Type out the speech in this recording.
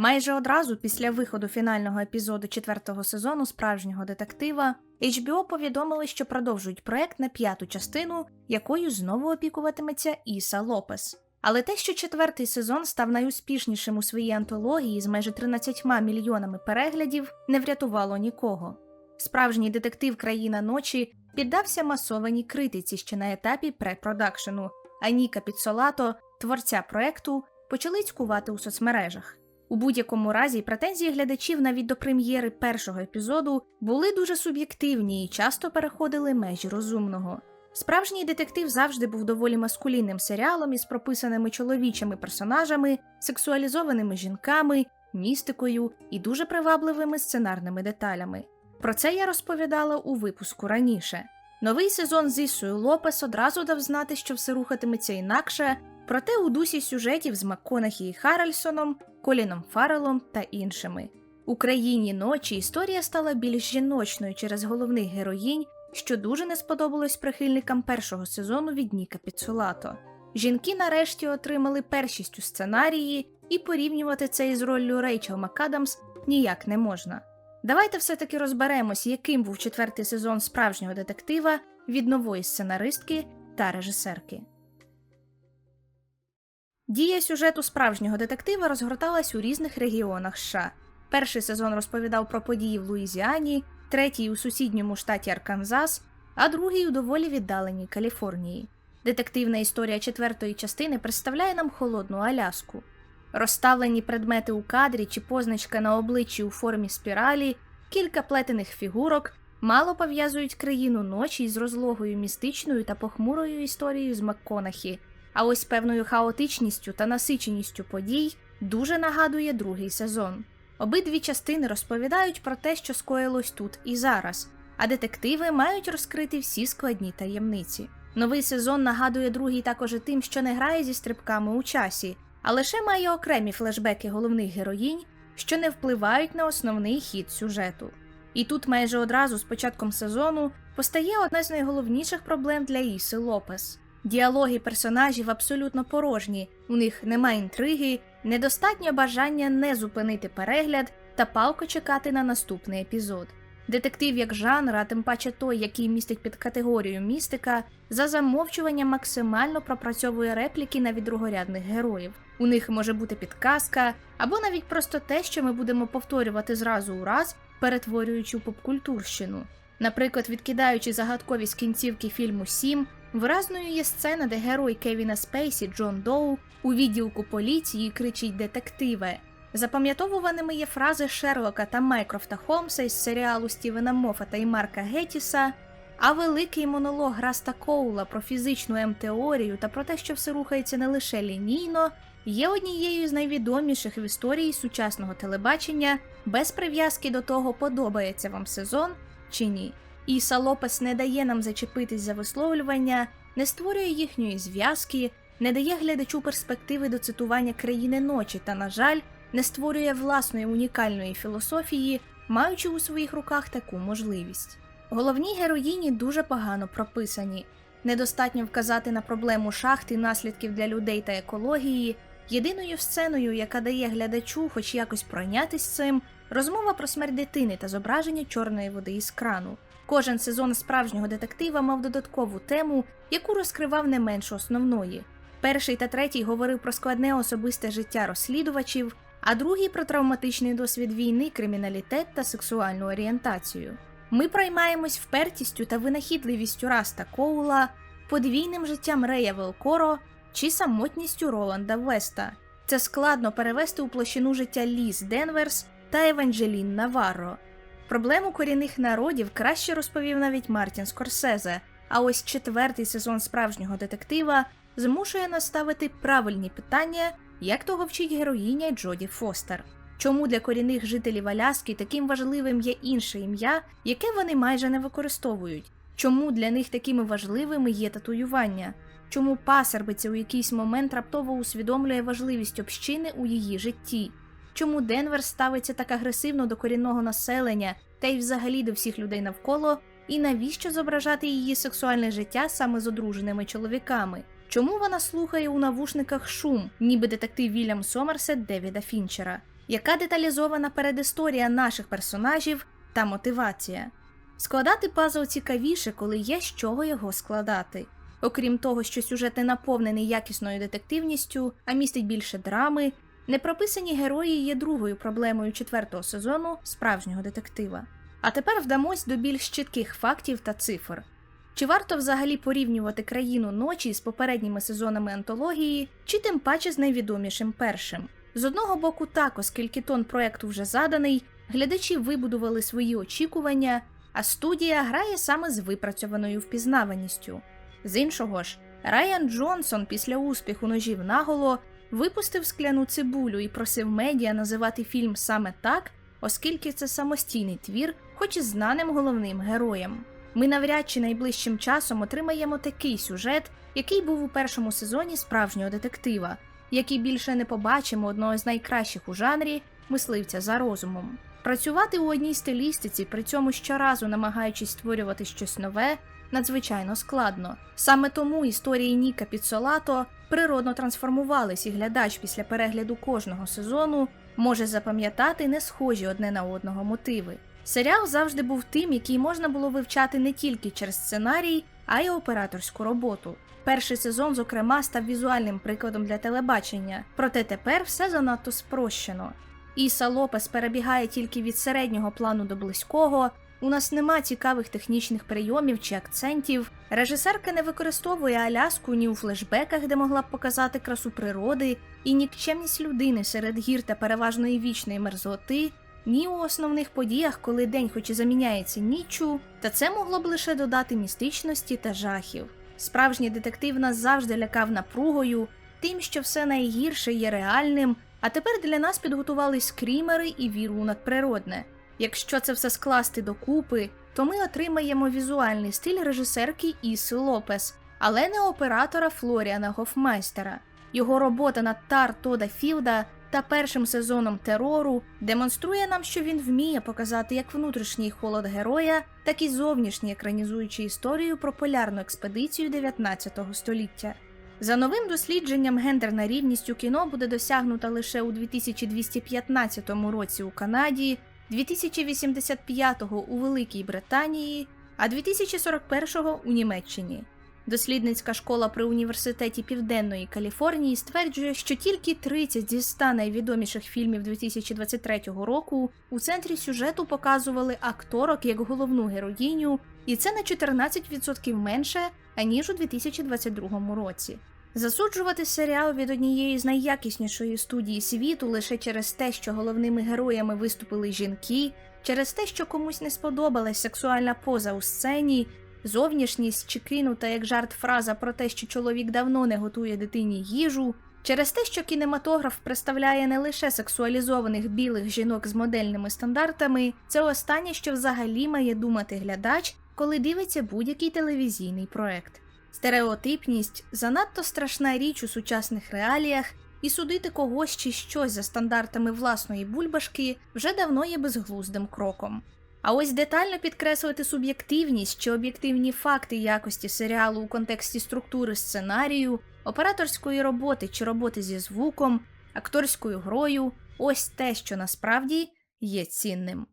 Майже одразу після виходу фінального епізоду четвертого сезону справжнього детектива HBO повідомили, що продовжують проект на п'яту частину, якою знову опікуватиметься Іса Лопес. Але те, що четвертий сезон став найуспішнішим у своїй антології з майже 13 мільйонами переглядів, не врятувало нікого. Справжній детектив Країна ночі піддався масованій критиці ще на етапі препродакшену, а Ніка Підсолато, творця проекту, почали цькувати у соцмережах. У будь-якому разі претензії глядачів навіть до прем'єри першого епізоду були дуже суб'єктивні і часто переходили межі розумного. Справжній детектив завжди був доволі маскулінним серіалом із прописаними чоловічими персонажами, сексуалізованими жінками, містикою і дуже привабливими сценарними деталями. Про це я розповідала у випуску раніше. Новий сезон з Ісою Лопес одразу дав знати, що все рухатиметься інакше, проте у дусі сюжетів з МакКонахі і Харрельсоном, Коліном Фаррелом та іншими. У країні ночі історія стала більш жіночною через головних героїнь, що дуже не сподобалось прихильникам першого сезону від Ніка Піцулато. Жінки нарешті отримали першість у сценарії, і порівнювати це із роллю Рейчел МакАдамс ніяк не можна. Давайте все-таки розберемось, яким був четвертий сезон справжнього детектива від нової сценаристки та режисерки. Дія сюжету справжнього детектива розгорталась у різних регіонах США. Перший сезон розповідав про події в Луїзіані, третій у сусідньому штаті Арканзас, а другий у доволі віддаленій Каліфорнії. Детективна історія четвертої частини представляє нам холодну Аляску. Розставлені предмети у кадрі чи позначка на обличчі у формі спіралі, кілька плетених фігурок мало пов'язують країну ночі з розлогою містичною та похмурою історією з МакКонахі, а ось певною хаотичністю та насиченістю подій дуже нагадує другий сезон. Обидві частини розповідають про те, що скоїлось тут і зараз, а детективи мають розкрити всі складні таємниці. Новий сезон нагадує другий також і тим, що не грає зі стрибками у часі, а лише має окремі флешбеки головних героїнь, що не впливають на основний хід сюжету. І тут майже одразу з початком сезону постає одна з найголовніших проблем для Іси Лопес. Діалоги персонажів абсолютно порожні, у них немає інтриги, недостатньо бажання не зупинити перегляд та палко чекати на наступний епізод. Детектив як жанр, а тим паче той, який містить під категорію містика, за замовчуванням максимально пропрацьовує репліки навіть другорядних героїв. У них може бути підказка, або навіть просто те, що ми будемо повторювати зразу у раз, перетворюючи попкультурщину. Наприклад, відкидаючи загадковість кінцівки фільму Сім, виразною є сцена, де герой Кевіна Спейсі Джон Доу у відділку поліції кричить детективе. Запам'ятовуваними є фрази Шерлока та Майкрофта Холмса із серіалу Стівена Моффата і Марка Геттіса, а великий монолог Граста Коула про фізичну М-теорію та про те, що все рухається не лише лінійно, є однією з найвідоміших в історії сучасного телебачення, без прив'язки до того, подобається вам сезон чи ні. Іса Лопес не дає нам зачепитись за висловлювання, не створює їхньої зв'язки, не дає глядачу перспективи до цитування країни ночі та, на жаль, не створює власної унікальної філософії, маючи у своїх руках таку можливість. Головні героїні дуже погано прописані. Недостатньо вказати на проблему шахт і наслідків для людей та екології. Єдиною сценою, яка дає глядачу, хоч якось пройнятись цим, розмова про смерть дитини та зображення чорної води із крану. Кожен сезон справжнього детектива мав додаткову тему, яку розкривав не менш основної. Перший та третій говорив про складне особисте життя розслідувачів, а другий про травматичний досвід війни, криміналітет та сексуальну орієнтацію. Ми проймаємось впертістю та винахідливістю Раста Коула, подвійним життям Рея Велкоро чи самотністю Роланда Веста. Це складно перевести у площину життя Ліз Денверс та Еванджелін Наварро. Проблему корінних народів краще розповів навіть Мартін Скорсезе, а ось четвертий сезон справжнього детектива змушує нас ставити правильні питання, як того вчить героїня Джоді Фостер. Чому для корінних жителів Аляски таким важливим є інше ім'я, яке вони майже не використовують? Чому для них такими важливими є татуювання? Чому пасербиця у якийсь момент раптово усвідомлює важливість общини у її житті? Чому Денвер ставиться так агресивно до корінного населення та й взагалі до всіх людей навколо, і навіщо зображати її сексуальне життя саме з одруженими чоловіками? Чому вона слухає у навушниках шум, ніби детектив Вільям Сомерсет Девіда Фінчера? яка деталізована передісторія наших персонажів та мотивація. Складати пазл цікавіше, коли є з чого його складати. Окрім того, що сюжет не наповнений якісною детективністю, а містить більше драми, непрописані герої є другою проблемою четвертого сезону справжнього детектива. А тепер вдамось до більш чітких фактів та цифр. Чи варто взагалі порівнювати країну ночі з попередніми сезонами антології, чи тим паче з найвідомішим першим? З одного боку, так, оскільки тон проекту вже заданий, глядачі вибудували свої очікування, а студія грає саме з випрацьованою впізнаваністю. З іншого ж, Райан Джонсон після успіху ножів наголо випустив скляну цибулю і просив медіа називати фільм саме так, оскільки це самостійний твір, хоч і знаним головним героєм. Ми навряд чи найближчим часом отримаємо такий сюжет, який був у першому сезоні справжнього детектива, який більше не побачимо одного з найкращих у жанрі мисливця за розумом. Працювати у одній стилістиці, при цьому щоразу намагаючись створювати щось нове, надзвичайно складно. Саме тому історії Ніка Підсолато природно трансформувались, і глядач після перегляду кожного сезону може запам'ятати не схожі одне на одного мотиви. Серіал завжди був тим, який можна було вивчати не тільки через сценарій, а й операторську роботу. Перший сезон, зокрема, став візуальним прикладом для телебачення, проте тепер все занадто спрощено. Іса Лопес перебігає тільки від середнього плану до близького. У нас нема цікавих технічних прийомів чи акцентів. Режисерка не використовує Аляску ні у флешбеках, де могла б показати красу природи, і нікчемність людини серед гір та переважної вічної мерзоти, ні у основних подіях, коли день хоч і заміняється ніччю, та це могло б лише додати містичності та жахів. Справжній детектив нас завжди лякав напругою, тим, що все найгірше є реальним, а тепер для нас підготували скрімери і віру у надприродне. Якщо це все скласти докупи, то ми отримаємо візуальний стиль режисерки Іси Лопес, але не оператора Флоріана Гофмайстера. Його робота над Тар Тода Філда та першим сезоном терору демонструє нам, що він вміє показати як внутрішній холод героя, так і зовнішній, екранізуючи історію про полярну експедицію 19 століття. За новим дослідженням гендерна рівність у кіно буде досягнута лише у 2215 році у Канаді, 2085 у Великій Британії, а 2041-го у Німеччині. Дослідницька школа при університеті Південної Каліфорнії стверджує, що тільки 30 зі 100 найвідоміших фільмів 2023 року у центрі сюжету показували акторок як головну героїню, і це на 14% менше аніж у 2022 році. Засуджувати серіал від однієї з найякіснішої студії світу лише через те, що головними героями виступили жінки, через те, що комусь не сподобалась сексуальна поза у сцені, зовнішність чи кинута як жарт фраза про те, що чоловік давно не готує дитині їжу, через те, що кінематограф представляє не лише сексуалізованих білих жінок з модельними стандартами, це останнє, що взагалі має думати глядач, коли дивиться будь-який телевізійний проект. Стереотипність занадто страшна річ у сучасних реаліях, і судити когось чи щось за стандартами власної бульбашки вже давно є безглуздим кроком. А ось детально підкреслити суб'єктивність чи об'єктивні факти якості серіалу у контексті структури сценарію, операторської роботи чи роботи зі звуком, акторською грою ось те, що насправді є цінним.